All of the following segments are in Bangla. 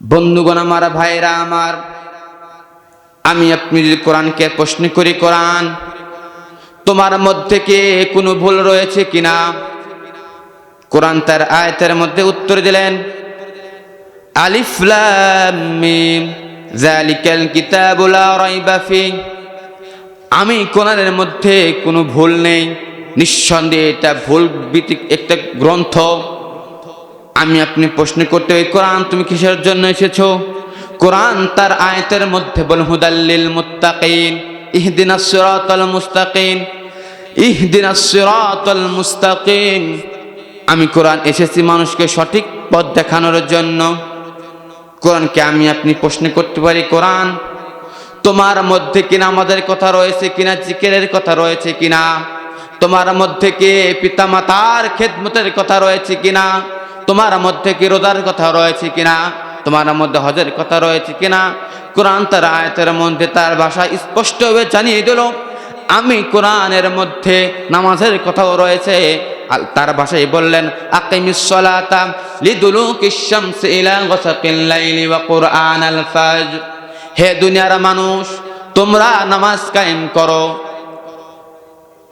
বন্ধুগণ, আমার ভাইরা আমার, আমি আপনি যদি কোরআনকে প্রশ্ন করি, কোরআন, তোমার মধ্যে কি কোনো ভুল রয়েছে কিনা? কোরআন তার আয়তের মধ্যে উত্তর দিলেন, আলিফ লাম মিম জালিকাল কিতাবু লা রাইবা ফি, আমি কোরআনের মধ্যে কোনো ভুল নেই, নিঃসন্দেহে এটা ভুল একটা গ্রন্থ। আমি আপনি প্রশ্ন করতে ওই কোরআন, তুমি কিসের জন্য এসেছ? কোরআন তার আয়তের মধ্যে বল হুদাল্লিল মুত্তাকিন, ইহদিনাস সিরাতাল মুস্তাকিম ইহদিনাস সিরাতাল মুস্তাকিম আমি কোরআন এসেছি মানুষকে সঠিক পথ দেখানোর জন্য। কোরআনকে আমি আপনি প্রশ্ন করতে পারি, কোরআন, তোমার মধ্যে কিনা আমাদের কথা রয়েছে কিনা, জিকেরের কথা রয়েছে কিনা? তোমার মধ্যে কি পিতামাতার খেদমতের কথা রয়েছে কিনা? তোমার মধ্যে কি রোজার কথা রয়েছে কিনা? তোমার মধ্যে হজের কথা রয়েছে কিনা? কোরআন তার আয়তের মধ্যে তার ভাষা স্পষ্টভাবে জানিয়ে দিল, আমি কোরআনের মধ্যে নামাজের কথাও রয়েছে। তার ভাষায় বললেন হে দুনিয়ার মানুষ, তোমরা নামাজ কায়েম করো।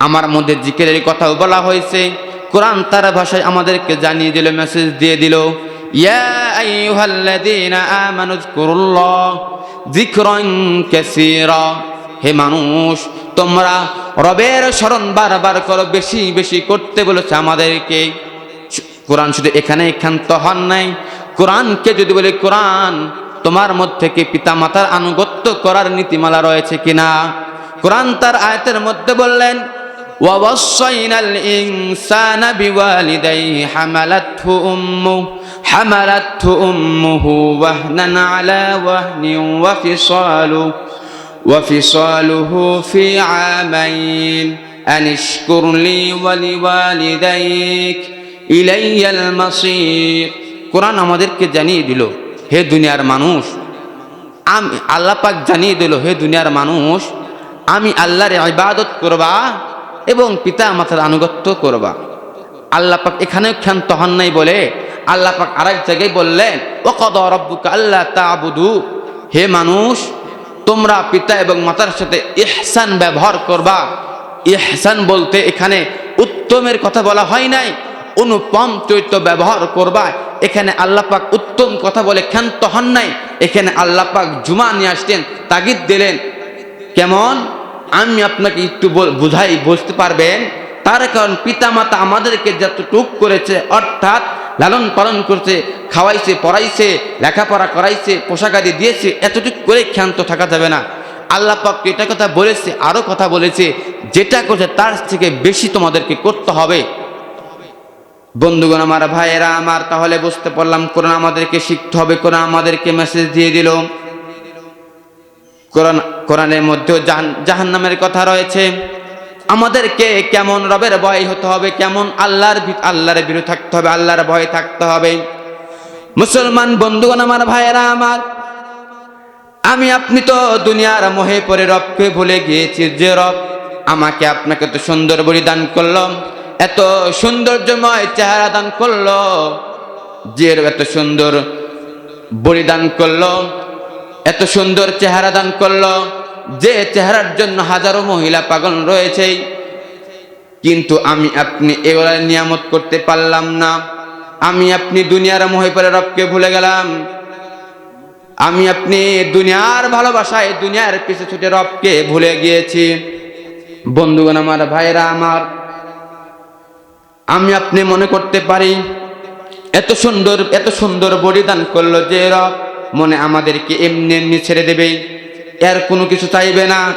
আমার মধ্যে জিকিরের কথাও বলা হয়েছে কোরআন তার ভাষায় আমাদেরকে জানিয়ে দিল মেসেজ দিয়ে দিল হে মানুষ, তোমরা রবের স্মরণ বারবার করো, বেশি বেশি করতে বলেছে আমাদেরকে। কোরআন শুধু এখানে ক্ষান্ত হন নাই। কোরআনকে যদি বলি, কোরআন, তোমার মধ্যে কি পিতা মাতার আনুগত্য করার নীতিমালা রয়েছে কিনা? কোরআন তার আয়তের মধ্যে বললেন ووصينا الإنسان بوالديه حملته أمه حملته أمه وهنا على وهن وفصاله وفصاله في عامين أن اشكر لي ولوالديك إلي المصير কোরআন আমাদেরকে জানিয়ে দিল হে দুনিয়ার মানুষ আমি আল্লাহ পাক জানিয়ে দিল হে দুনিয়ার মানুষ আমি আল্লাহর ইবাদত করবা এবং পিতা মাতার আনুগত্য করবা। আল্লাহ পাক এখানেও ক্ষান্ত হন নাই বলে আল্লাহ পাক আরেক জায়গায় বললেন ও কদ রব্বুকা আল্লাহ তাবুদু। হে মানুষ, তোমরা পিতা এবং মাতার সাথে ইহসান ব্যবহার করবা। ইহসান বলতে এখানে উত্তমের কথা বলা হয় নাই, অনুপম চরিত্র ব্যবহার করবা। এখানে আল্লাহ পাক উত্তম কথা বলে ক্ষান্ত হন নাই। এখানে আল্লাহ পাক জুমা নিয়ে আসতেন, তাগিদ দিলেন। কেমন? আমি আপনাকে একটু বুঝাই, বুঝতে পারবেন? তার কারণ পিতামাতা আমাদেরকে যতটুক করেছে, অর্থাৎ লালন পালন করছে, খাওয়াইছে, পড়াইছে, লেখাপড়া করাইছে, পোশাক আদি দিয়েছে, এতটুকু করে ক্ষান্ত থাকা যাবে না। আল্লাহ পাক এটা কথা বলেছে আরও কথা বলেছে, যেটা করছে তার থেকে বেশি তোমাদেরকে করতে হবে। বন্ধুগণ, আমার ভাইয়েরা, আমার, তাহলে বুঝতে পারলাম, কোরআন আমাদেরকে শিখতে হবে, কোরআন আমাদেরকে মেসেজ দিয়ে দিল। কোরআন, কোরআনের মধ্যেও জাহান, জাহান্নামের কথা রয়েছে। আমাদেরকে কেমন রবের ভয় হতে হবে, কেমন আল্লাহর আল্লাহর বিরুদ্ধে থাকতে হবে, আল্লাহর ভয় থাকতে হবে। মুসলমান বন্ধুগণ, আমার ভাইয়েরা, আমার, আমি, আপনি তো দুনিয়ার মোহে পরে রবকে ভুলে গিয়েছি যে রব আমাকে আপনাকে তো সুন্দর বলিদান করল, এত সৌন্দর্যময় চেহারা দান করল, যে এত সুন্দর বলিদান করল। এত সুন্দর চেহারা দান করল। যে চেহারার জন্য হাজারো মহিলা পাগল রয়েছে। কিন্তু আমি আপনি এগুলা নিয়ামত করতে পারলাম না। আমি আপনি দুনিয়ার মোহে পরে রবকে ভুলে গেলাম। আমি আপনি দুনিয়ার ভালোবাসায় দুনিয়ার পিছু ছুটে রবকে ভুলে গিয়েছি। বন্ধুগণ আমার ভাইরা আমার, আমি আপনি মনে করতে পারি, এত সুন্দর এত সুন্দর বলিদান করল যে রব। মনে আমাদেরকে এমনি এমনি ছেড়ে দেবে। এর কোনো কিছু চাইবে না।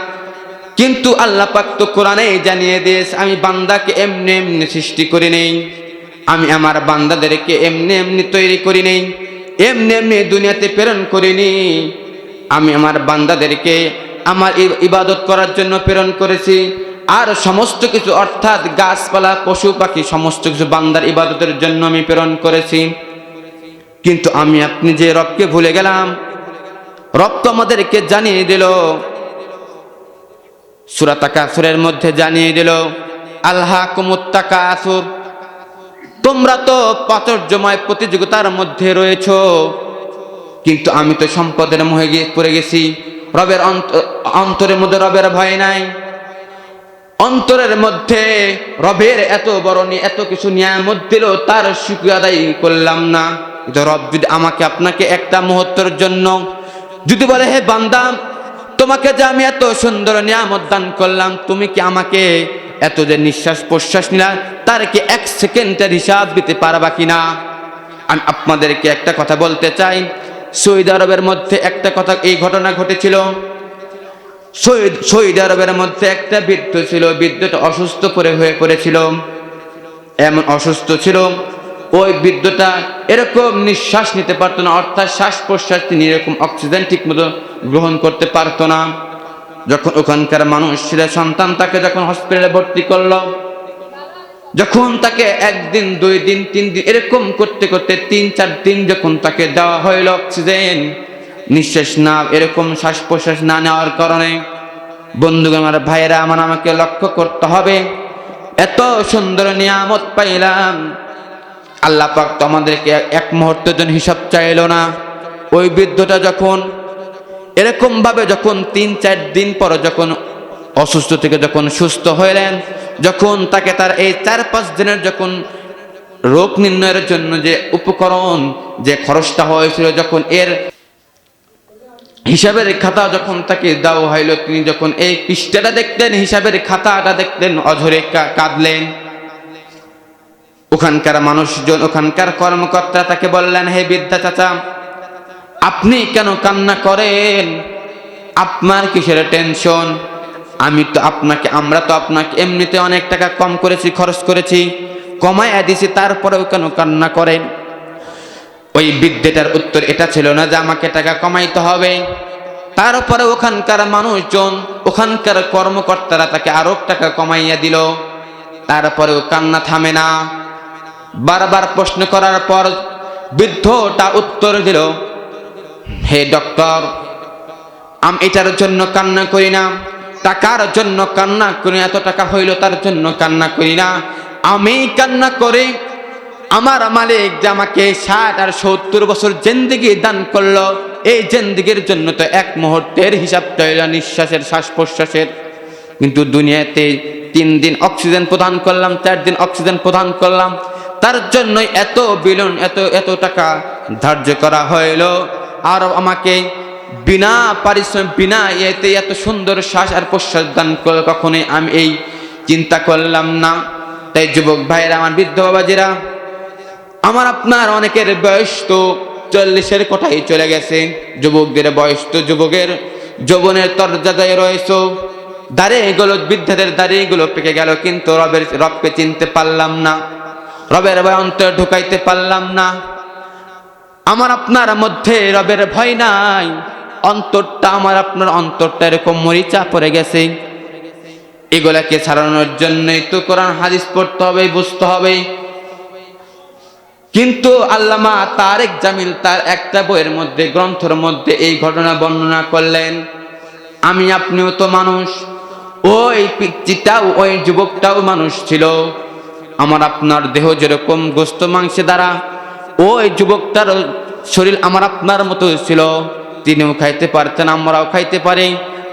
কিন্তু আল্লাহ পাক তো কোরআনে জানিয়ে দিয়েছে, আমি বান্দাকে এমনি এমনি সৃষ্টি করে নেই। আমি আমার বান্দাদেরকে এমনি এমনি তৈরি করি নেই। এমনি এমনি দুনিয়াতে প্রেরণ করিনি আমি আমার বান্দাদেরকে আমার ইবাদত করার জন্য প্রেরণ করেছি। আর সমস্ত কিছু অর্থাৎ গাছপালা, পশু পাখি, সমস্ত কিছু বান্দার ইবাদতের জন্য আমি প্রেরণ করেছি। কিন্তু আমি আপনি যে রবকে ভুলে গেলাম, রব তো আমাদেরকে জানিয়ে দিল। সুরাতাকাসুরের মধ্যে জানিয়ে দিল আল্লাহ কুমুত্তাকাসুর তোমরা তো প্রাচুর্যময় প্রতিযোগিতার মধ্যে রয়েছ, কিন্তু আমি তো সম্পদের মোহে গিয়ে পড়ে গেছি। রবের অন্ত- অন্তরের মধ্যে রবের ভয় নাই। অন্তরের মধ্যে রবের এত বড় এত কিছু নিয়ামত দিল, তার শুক্রিয়া আদায় করলাম না। রব যদি আমাকে আপনাকে একটা মুহূর্তের জন্য যদি বলে, হে বান্দা, তোমাকে যে আমি এত সুন্দর নিয়ামত দান করলাম, তুমি কি আমাকে এত যে নিঃশ্বাস প্রশ্বাস নিলা, তার কি এক সেকেন্ডের হিসাব দিতে পারবা কিনা? আমি আপনাদেরকে একটা কথা বলতে চাই। সৌদি আরবের মধ্যে একটা কথা, এই ঘটনা ঘটেছিল। সৌদ আরবের মধ্যে একটা বৃদ্ধ ছিল, বৃদ্ধটা অসুস্থ করে হয়ে পড়েছিল। এমন অসুস্থ ছিল ওই বৃদ্ধটা এরকম নিঃশ্বাস নিতে পারতো না, অর্থাৎ শ্বাস প্রশ্বাস তিনি এরকম অক্সিজেন ঠিক মতো গ্রহণ করতে পারতো না। যখন ওখানকার মানুষ ছিল সন্তান তাকে যখন হসপিটালে ভর্তি করল, যখন তাকে একদিন, দুই দিন, তিন দিন, এরকম করতে করতে তিন, চার দিন যখন তাকে দেওয়া হইল অক্সিজেন, নিঃশ্বাস না, এরকম শ্বাস প্রশ্বাস না নেওয়ার কারণে, বন্ধুগণ আমার ভাইয়েরা, আমার আমাকে লক্ষ্য করতে হবে। এত সুন্দর নিয়ামত পাইলাম। আল্লাহ পাক তো আমাদেরকে এক- মুহূর্তের জন্য হিসাব চাইলো না। ওই বৃদ্ধটা যখন এরকম ভাবে যখন তিন, চার দিন পর যখন অসুস্থ থেকে যখন সুস্থ হইলেন, যখন তাকে তার এই চার, পাঁচ দিনের যখন রোগ নির্ণয়ের জন্য যে উপকরণ, যে খরচটা হয়েছিল, যখন এর হিসাবের খাতা যখন তাকে দেওয়া হইল, তিনি যখন এই পৃষ্ঠাটা দেখতেন হিসাবের খাতাটা দেখতেন অঝরে কাঁদলেন। ওখানকার মানুষজন, ওখানকার কর্মকর্তা তাকে বললেন, হে বিদ্যা চাচা, আপনি কেন কান্না করেন? আপনার কিসের টেনশন? আমি তো আপনাকে, আমরা তো আপনাকে এমনিতে অনেক টাকা কম করেছি, খরচ করেছি, কমায় দিছি তারপরেও কেন কান্না করেন? ওই বিদ্যেটার উত্তর এটা ছিল না যে আমাকে টাকা কমাইতে হবে। তারপরে ওখানকার মানুষজন, ওখানকার কর্মকর্তারা তাকে আরও টাকা কমাইয়া দিল। তারপরেও কান্না থামে না। বারবার প্রশ্ন করার পর বৃদ্ধটা উত্তর দিল, হে ডক্টর, আমি এটার জন্য কান্না করি না। টাকার জন্য কান্না করি এত টাকা হইল তার জন্য কান্না করি না। আমি কান্না করি আমার মালিক যে আমাকে ষাট আর সত্তর বছর জেন্দিগি দান করল, এই জেন্দিগির জন্য তো এক মুহূর্তের হিসাব তৈরি নিঃশ্বাসের শ্বাস প্রশ্বাসের কিন্তু দুনিয়াতে তিন দিন অক্সিজেন প্রদান করলাম, চার দিন অক্সিজেন প্রদান করলাম। তার জন্যই এত বিলন, এত এত টাকা ধার্য করা হইল। আর আমাকে বিনা পারিশ্রমিক, বিনা এতে এত সুন্দর শ্বাস আর প্রশ্বাস দান কখনোই আমি এই চিন্তা করলাম না। তাই যুবক ভাইয়েরা, আমার বৃদ্ধ বাবাজিরা, আমার আপনার অনেকের বয়স তো চল্লিশের কোঠায় চলে গেছে। যুবকদের বয়স তো যুবকের যৌবনের তরজাদায় রয়েছ। দাঁড়িয়ে গেল বৃদ্ধাদের দাঁড়িয়ে গুলো পেকে গেল, কিন্তু রবের, রবকে চিনতে পারলাম না। রবের ভয় অন্তর ঢুকাইতে পারলাম না। আমার আপনার মধ্যে রবের ভয় নাই। অন্তরটা আমার আপনার অন্তরটা এরকম মরিচা পড়ে গেছে। এগুলাকে ছাড়ানোর জন্যই তো কোরআন হাদিস পড়তে হবে, বুঝতে হবে। কিন্তু আল্লামা তারেক জামিল তার একটা বইয়ের মধ্যে, গ্রন্থের মধ্যে এই ঘটনা বর্ণনা করলেন, আমি আপনিও তো মানুষ। ওই পিকচিটাও ওই যুবকটাও মানুষ ছিল। আমার আপনার দেহ যেরকম গোস্ত মাংসে দ্বারা ওই যুবকটার শরীর আমার আপনার মতো ছিল। তিনিও খাইতে পারতেন, আমরাও খাইতে পারি।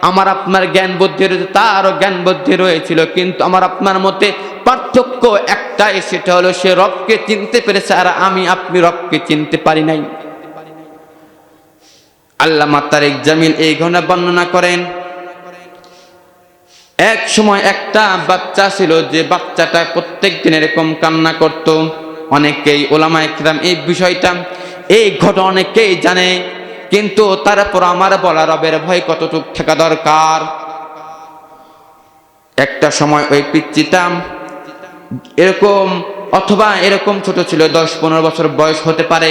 আমার আপনার জ্ঞান বুদ্ধি রয়েছে, তারও জ্ঞান বুদ্ধি রয়েছিল, কিন্তু আমার আপনার মধ্যে পার্থক্য একটাই, সেটা হলো সে রবকে চিনতে পেরেছে, আর আমি আপনি রবকে চিনতে পারি নাই। আল্লাহ তারেক জামিল এই ঘটনা বর্ণনা করেন। এক সময় একটা বাচ্চা ছিল যে বাচ্চাটা প্রত্যেক দিন এরকম কান্না করত। অনেকেই ওলামা একরাম এই বিষয়টা, এই ঘটনা অনেকেই জানে, কিন্তু তারপর আমার বলা রবের ভয় কতটুক থাকা দরকার। একটা সময় ওই পিচ্চিটা এরকম, অথবা এরকম ছোট ছিল, দশ পনেরো বছর বয়স হতে পারে।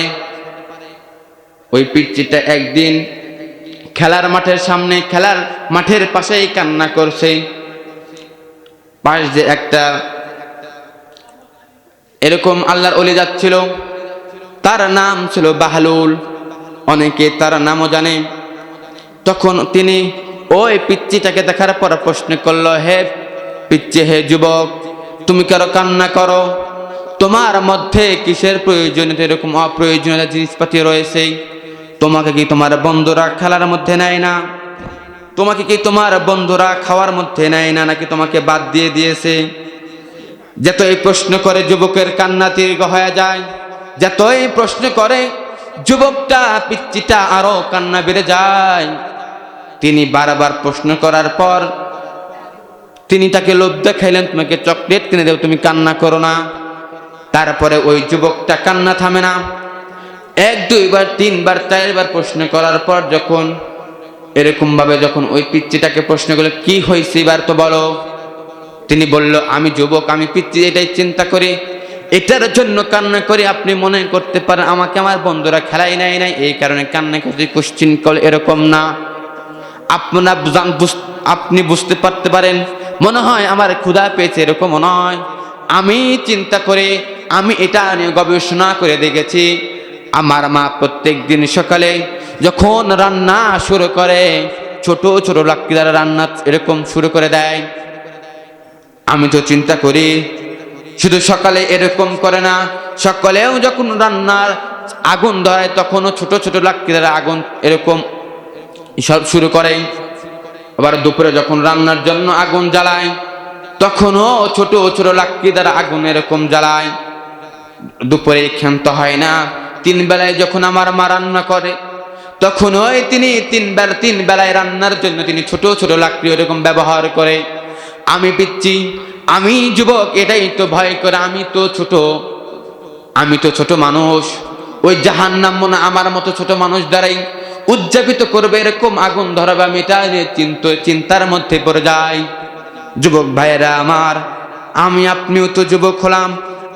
ওই পিচ্চিটা একদিন খেলার মাঠের সামনে, খেলার মাঠের পাশেই কান্না করছে। পাশ যে একটা এরকম আল্লাহর অলি যাচ্ছিল, তার নাম ছিল বাহালুল। অনেকে তার নামও জানে। তখন তিনি ওই পিচ্চিটাকে দেখার পর প্রশ্ন করল, হে পিচ্চি, হে যুবক, তুমি কারও কান্না করো? তোমার মধ্যে কিসের প্রয়োজনীয়তা? এরকম অপ্রয়োজনীয় জিনিসপাতি রয়েছে। তোমাকে কি তোমার বন্ধুরা খেলার মধ্যে নেয় না? তোমাকে কি তোমার বন্ধুরা খাওয়ার মধ্যে নেয় না? নাকি তোমাকে বাদ দিয়ে দিয়েছে? যতই প্রশ্ন করে যুবকের কান্না দীর্ঘ হয়ে যায়। যতই প্রশ্ন করে যুবকটা পিচ্চিটা আরও কান্না বেড়ে যায়। তিনি বারবার প্রশ্ন করার পর তিনি তাকে লোভ দেখাইলেন, তোমাকে চকলেট কিনে দেও, তুমি কান্না করো না। তারপরে ওই যুবকটা কান্না থামে না। এক, দুইবার, তিনবার, চারবার প্রশ্ন করার পর যখন এরকম ভাবে যখন ওই পিচ্চিটাকে প্রশ্ন করল, কি হয়েছে এবার তো বলো? তিনি বলল, আমি যুবক, আমি পিচ্ছি এটাই চিন্তা করি। এটার জন্য কান্না করে, আপনি মনে করতে পারেন আমাকে আমার বন্ধুরা খেলাই নাই নাই। এই কারণে কান্না করতে কোশ্চিন কল এরকম না। আপনার আপনি বুঝতে পারতে পারেন, মনে হয় আমার ক্ষুধা পেয়েছে এরকম নয়। আমি চিন্তা করে, আমি এটা নিয়ে গবেষণা করে দেখেছি। আমার মা প্রত্যেক দিন সকালে যখন রান্না শুরু করে, ছোট ছোট লাক্কি দ্বারা রান্না এরকম শুরু করে দেয়। আমি তো চিন্তা করি, শুধু সকালে এরকম করে না, সকালেও যখন রান্নার আগুন ধরায়, তখনও ছোট ছোট লাক্কি দ্বারা আগুন এরকম সব শুরু করে। আবার দুপুরে যখন রান্নার জন্য আগুন জ্বালায়, তখনও ছোট ছোট লাক্কি দ্বারা আগুন এরকম জ্বালায়। দুপুরে ক্ষান্ত হয় না তিন বেলায় যখন আমার মা রান্না করে, তখন ওই তিনি তিন বেলা, তিন বেলায় রান্নার জন্য তিনি ছোট ছোট লাকড়ি ওরকম ব্যবহার করে, আমি পিচ্ছি, আমি যুবক, এটাই তো ভয় করে, আমি তো ছোট, আমি তো ছোট মানুষ। ওই জাহান নাম মনে আমার মতো ছোট মানুষ দ্বারাই উদযাপিত করবে এরকম আগুন ধরাবে, আমি এটা চিন্ত, চিন্তার মধ্যে পড়ে যাই। যুবক ভাইয়েরা আমার, আমি আপনিও তো যুবক হলাম,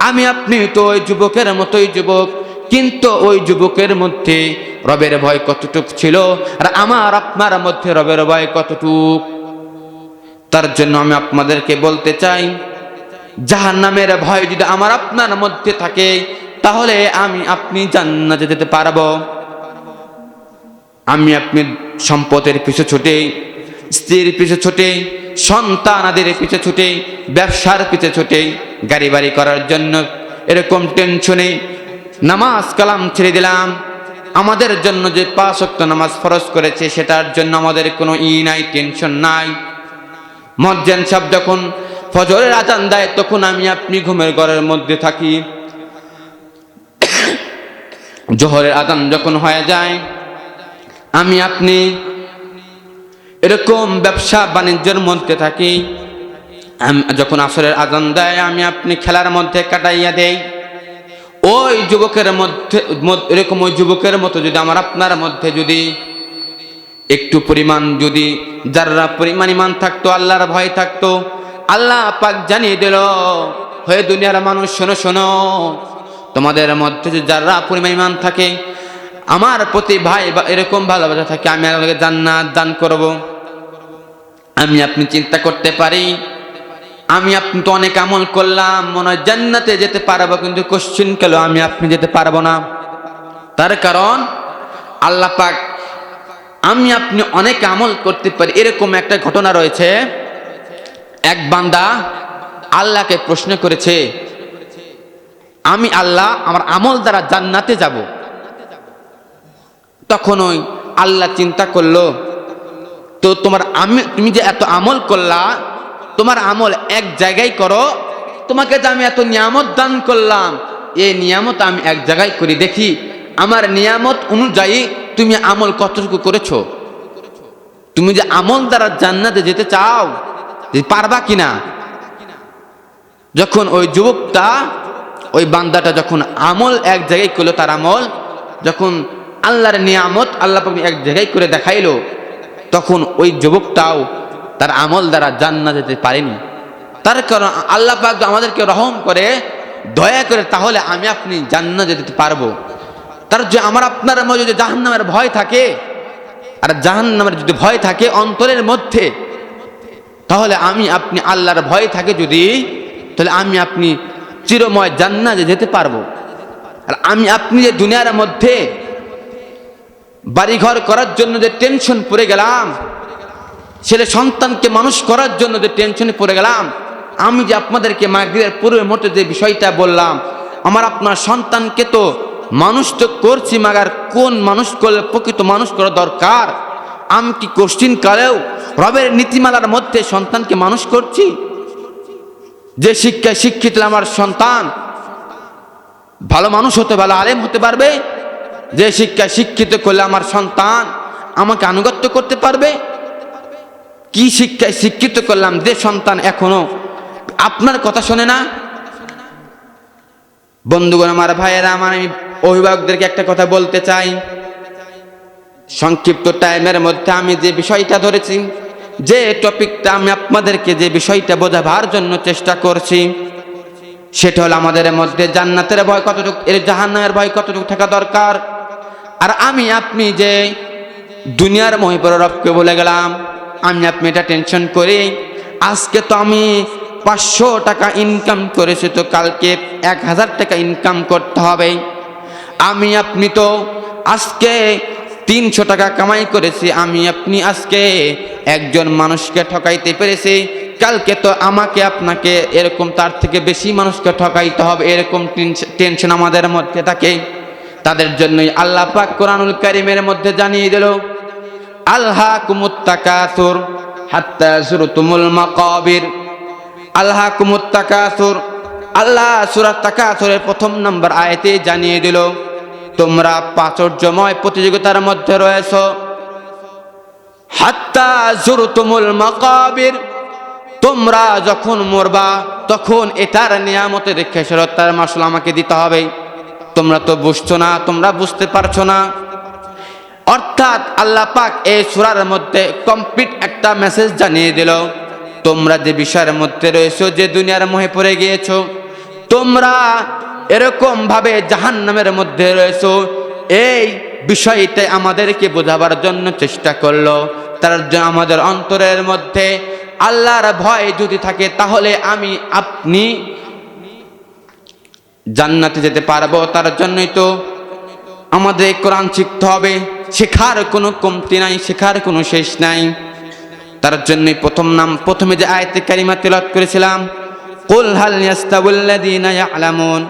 আমি আপনিও তো ওই যুবকের মতোই যুবক। কিন্তু ওই যুবকের মধ্যে রবের ভয় কতটুক ছিল? আর আমার, আপনার মধ্যে রবের ভয় কতটুক? তার জন্য আমি আপনাদেরকে বলতে চাই জাহান নামের ভয় যদি আমার আপনার মধ্যে থাকে, তাহলে আমি আপনি জান্নাতে যেতে পারব। আমি আপনি সম্পদের পিছু ছুটে, স্ত্রীর পিছু ছুটে, সন্তানাদের পিছু ছুটে, ব্যবসার পিছু ছুটে, গাড়ি বাড়ি করার জন্য এরকম টেনশনে নামাজ কালাম ছেড়ে দিলাম। আমাদের জন্য যে পাঁচ নামাজ ফরজ করেছে, সেটার জন্য আমাদের কোনো ই নাই, টেনশন নাই। মজ্জান সাহেব যখন ফজরের আজান দেয়, তখন আমি আপনি ঘুমের ঘরের মধ্যে থাকি। জোহরের আজান যখন হয়ে যায়, আমি আপনি এরকম ব্যবসা বাণিজ্যের মধ্যে থাকি। যখন আসরের আজান দেয়, আমি আপনি খেলার মধ্যে কাটাইয়া দেই। ওই যুবকের মধ্যে এরকম ওই যুবকের মতো যদি আমার আপনার মধ্যে যদি একটু পরিমাণ যদি যারা পরিমাণ ইমান থাকতো, আল্লাহর ভয় থাকতো, আল্লাহ পাক জানিয়ে দিল হয়ে দুনিয়ার মানুষ, শোনো শোনো, তোমাদের মধ্যে যে যারা পরিমাণ ইমান থাকে, আমার প্রতি ভাই বা এরকম ভালোবাসা থাকে, আমি আপনাকে জান্নাত দান করব। আমি আপনি চিন্তা করতে পারি আমি আপনি তো অনেক আমল করলাম, মনে হয় জান্নাতে যেতে পারব, কিন্তু কোশ্চিন কেন, আমি আপনি যেতে পারব না? তার কারণ, আল্লাহ পাক, আমি আপনি অনেক আমল করতে পারি, এরকম একটা ঘটনা রয়েছে। এক বান্দা আল্লাহকে প্রশ্ন করেছে, আমি আল্লাহ আমার আমল দ্বারা জান্নাতে যাব। তখন ওই আল্লাহ চিন্তা করল, তো তোমার আমি, তুমি যে এত আমল করলা তোমার আমল এক জায়গায় করো। তোমাকে যে আমি এত নিয়ামত দান করলাম, এই নিয়ামত আমি এক জায়গায় করি। দেখি, আমার নিয়ামত অনুযায়ী তুমি আমল কতটুকু করেছ? তুমি যে আমল দ্বারা জান্নাতে যেতে চাও পারবা কিনা? যখন ওই যুবকটা, ওই বান্দাটা যখন আমল এক জায়গায় করল তার আমল, যখন আল্লাহর নিয়ামত আল্লাহ এক জায়গায় করে দেখাইলো, তখন ওই যুবকটাও তার আমল দ্বারা জান্না যেতে পারেনি। তার কারণ আল্লাহ পাক আমাদেরকে রহম করে, দয়া করে, তাহলে আমি আপনি জান্নাত যেতে পারব। তার যে আমার আপনার মধ্যে যদি জাহান্নামের ভয় থাকে, আর জাহান্নামের যদি ভয় থাকে অন্তরের মধ্যে, তাহলে আমি আপনি আল্লাহর ভয় থাকে যদি, তাহলে আমি আপনি চিরময় জান্নাতে যেতে পারব। আর আমি আপনি যে দুনিয়ার মধ্যে বাড়িঘর করার জন্য যে টেনশন পড়ে গেলাম ছেলে সন্তানকে মানুষ করার জন্য যে টেনশনে পড়ে গেলাম, আমি যে আপনাদেরকে মাগরিবের পূর্বের মতো যে বিষয়টা বললাম, আমার আপনার সন্তানকে তো মানুষ তো করছি, মাগার কোন মানুষ করলে, প্রকৃত মানুষ করা দরকার? আমি কি কোশ্চিন কালেও রবের নীতিমালার মধ্যে সন্তানকে মানুষ করছি? যে শিক্ষায় শিক্ষিত আমার সন্তান, ভালো মানুষ হতে, ভালো আলেম হতে পারবে? যে শিক্ষায় শিক্ষিত করলে আমার সন্তান আমাকে আনুগত্য করতে পারবে? কি শিক্ষায় শিক্ষিত করলাম? যে সন্তান এখনও আপনার কথা শোনে না? বন্ধুগণ, আমার ভাইয়েরা, আমার আমি অভিভাবকদেরকে একটা কথা বলতে চাই। সংক্ষিপ্ত টাইমের মধ্যে আমি যে বিষয়টা ধরেছি, যে টপিকটা আমি আপনাদেরকে যে বিষয়টা বোঝাবার জন্য চেষ্টা করছি, সেটা হলো আমাদের মধ্যে জান্নাতের ভয় কতটুকু, এর জাহান্নামের ভয় কতটুকু থাকা দরকার? আর আমি, আপনি যে দুনিয়ার মহিপর রবকে বলে গেলাম আমি আপনি এটা টেনশন করি। আজকে তো আমি পাঁচশো টাকা ইনকাম করেছি, তো কালকে এক হাজার টাকা ইনকাম করতে হবে। আমি আপনি তো আজকে তিনশো টাকা কামাই করেছি, আমি আপনি আজকে একজন মানুষকে ঠকাইতে পেরেছি। কালকে তো আমাকে আপনাকে এরকম তার থেকে বেশি মানুষকে ঠকাইতে হবে, এরকম টেনশন আমাদের মধ্যে থাকে। তাদের জন্যই আল্লাহ পাক কোরআনুল কারিমের মধ্যে জানিয়ে দিল আল্লাহ কুমুত্তাকাসুর হাত্তা জুরতুমুল মাকাবির। আল্লাহ কুমুত্তাকাসুর আল্লাহ সুরাত তাকাসুরের প্রথম নম্বর আয়াতে জানিয়ে দিল, তোমরা প্রাচুর্যময় প্রতিযোগিতার মধ্যে রয়েছ। হাত্তা জুরতুমুল মাকাবির, তোমরা যখন মরবা, তখন এটার নিয়ামতের খেসরতার মাসুল আমাকে দিতে হবে। তোমরা তো বুঝছ না, তোমরা বুঝতে পারছ না। অর্থাৎ আল্লাহ পাক এই সুরার মধ্যে কমপ্লিট একটা মেসেজ জানিয়ে দিল। তোমরা যে বিষয়ের মধ্যে রয়েছো, যে দুনিয়ার মোহে পড়ে গিয়েছো, তোমরা এরকম ভাবে জাহান নামের মধ্যে রয়েছো, এই বিষয়টা আমাদেরকে বোঝাবার জন্য চেষ্টা করল। তার জন্য আমাদের অন্তরের মধ্যে আল্লাহর ভয় যদি থাকে, তাহলে আমি আপনি জান্নাতে যেতে পারব। তার জন্যই তো আমাদের কোরআন শিখতে হবে। শেখার কোনো কমতি নাই, শেখার কোনো শেষ নাই। তার জন্যই প্রথম নাম, প্রথমে যে আয়তে কারিমা তেলাত করেছিলাম, কুল হাল ইয়াস্তাবুল্লাযীনা ইয়ালামুন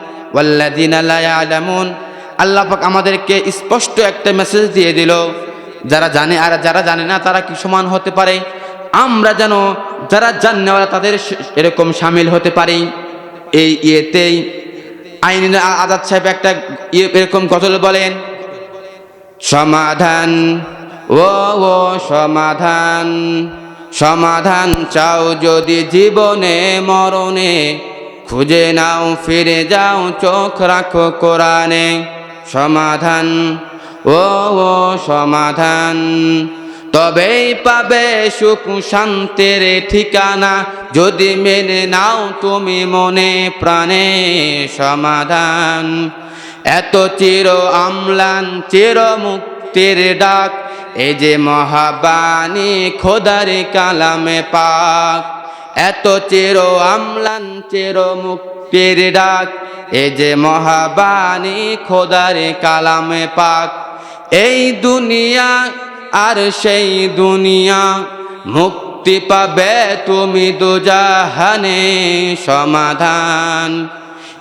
আমাদেরকে স্পষ্ট একটা মেসেজ দিয়ে দিল, যারা জানে আর যারা জানে না তারা কি সমান হতে পারে? আমরা যেন যারা জানেওয়ালা তাদের এরকম সামিল হতে পারি। এই ইয়েতেই আইন আজাদ সাহেব একটা ইয়ে এরকম গজল বলেন সমাধান, ও ও, সমাধান। সমাধান চাও যদি জীবনে মরণে, খুঁজে নাও, ফিরে যাও, চোখ রাখো কোরআনে। সমাধান, ও ও, সমাধান। তবেই পাবে সুখ শান্তির ঠিকানা, যদি মেনে নাও তুমি মনে প্রাণে সমাধান। এত চির আমলান, চির মুক্তির ডাক এই যে মহাবাণী খোদার কালামে পাক। এত চির আমলান, চির মুক্তির ডাক এই যে মহাবাণী খোদার কালামে পাক। এই দুনিয়া আর সেই দুনিয়া, মুক্তি পাবে তুমি দুজাহানে সমাধান।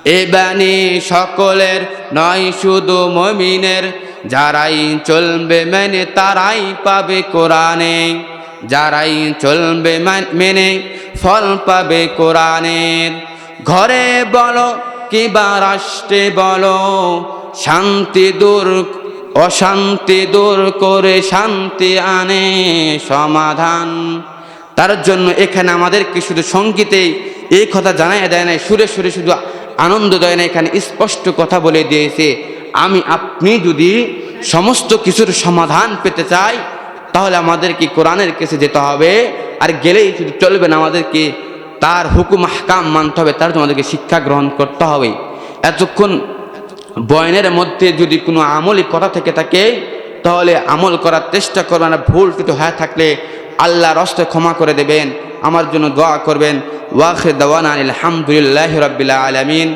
এ বাণী সকলের নয়, শুধু মমিনের। যারাই চলবে মেনে, তারাই পাবে কোরআনে। যারাই চলবে মেনে, ফল পাবে কোরআনের। ঘরে বলো কিবা রাষ্ট্রে বলো, শান্তি দূর, অশান্তি দূর করে শান্তি আনে সমাধান। তার জন্য এখানে আমাদেরকে শুধু সঙ্গীতে এই কথা জানাই দেয় না সুরে সুরে শুধু আনন্দ দেয় না, এখানে স্পষ্ট কথা বলে দিয়েছে, আমি, আপনি যদি সমস্ত কিছুর সমাধান পেতে চাই, তাহলে আমাদেরকে কোরআনের কাছে যেতে হবে, আর গেলেই শুধু চলবে না, আমাদেরকে তার হুকুম হাকাম মানতে হবে, তার জন্য আমাদেরকে শিক্ষা গ্রহণ করতে হবে। এতক্ষণ বয়নের মধ্যে যদি কোনো আমলি কথা থেকে থাকে, তাহলে আমল করার চেষ্টা করবেন ভুল টুটু হয়ে থাকলে আল্লাহ রস্তে ক্ষমা করে দেবেন, আমার জন্য দোয়া করবেন। ওয়াখে দাওয়ান আলহামদুলিল্লাহ রবিল্লা আলমিন